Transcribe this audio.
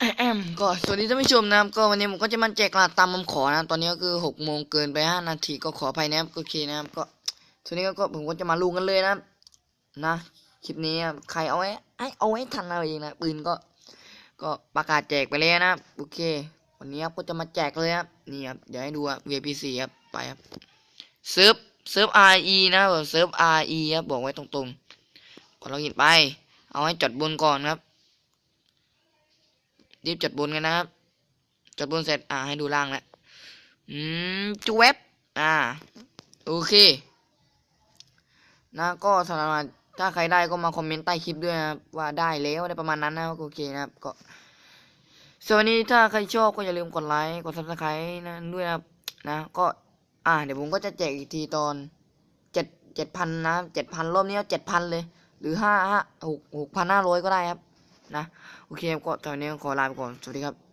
แอมก็สวัสดีท่านผู้ชมนะครับก็วันนี้ผมก็จะมาแจกรหัสตามคำขอนะครับตอนนี้ก็คือหกโมงเกินไปห้านาทีก็ขออภัยนะครับโอเคนะครับก็ทีนี้ก็ผมก็จะมาลูกันเลยนะนะคลิปนี้ใครเอาไว้ไอ้เอาไว้ทันเราเองนะปืนก็ก็ประกาศแจกไปเลยนะโอเค วันนี้ก็จะมาแจกเลยครับนี่ครับเดี๋ยวให้ดูครับ VPC ครับไปครับเซิร์ฟเซิร์ฟ RE นะครับเซิร์ฟ RE ครับบอกไว้ตรงๆกดล็อกอินไป เอาให้จดบนก่อนครับ รีบจดบนกันนะครับจดบนเสร็จ อ่า ให้ดูล่างแล้วอืมจูเว็บ อ่า โอเค นะ ก็สำหรับถ้าใครได้ก็มาคอมเมนต์ใต้คลิปด้วยนะครับ ว่าได้แล้วอะไรประมาณนั้นนะโอเคนะครับ ก็ส่วนนี้ถ้าใครชอบก็อย่าลืมกดไลค์ กดซับสไครต์นะด้วยนะครับ นะ ก็ อ่า เดี๋ยวผมก็จะแจกอีกทีตอนเจ็ดเจ็ดพันนะเจ็ดพันรอบนี้เจ็ดพันเลย หรือห้าห้าหกหกพันห้าร้อยก็ได้ครับ นะ โอเคก็ตอนนี้ขอลาไปก่อน สวัสดีครับ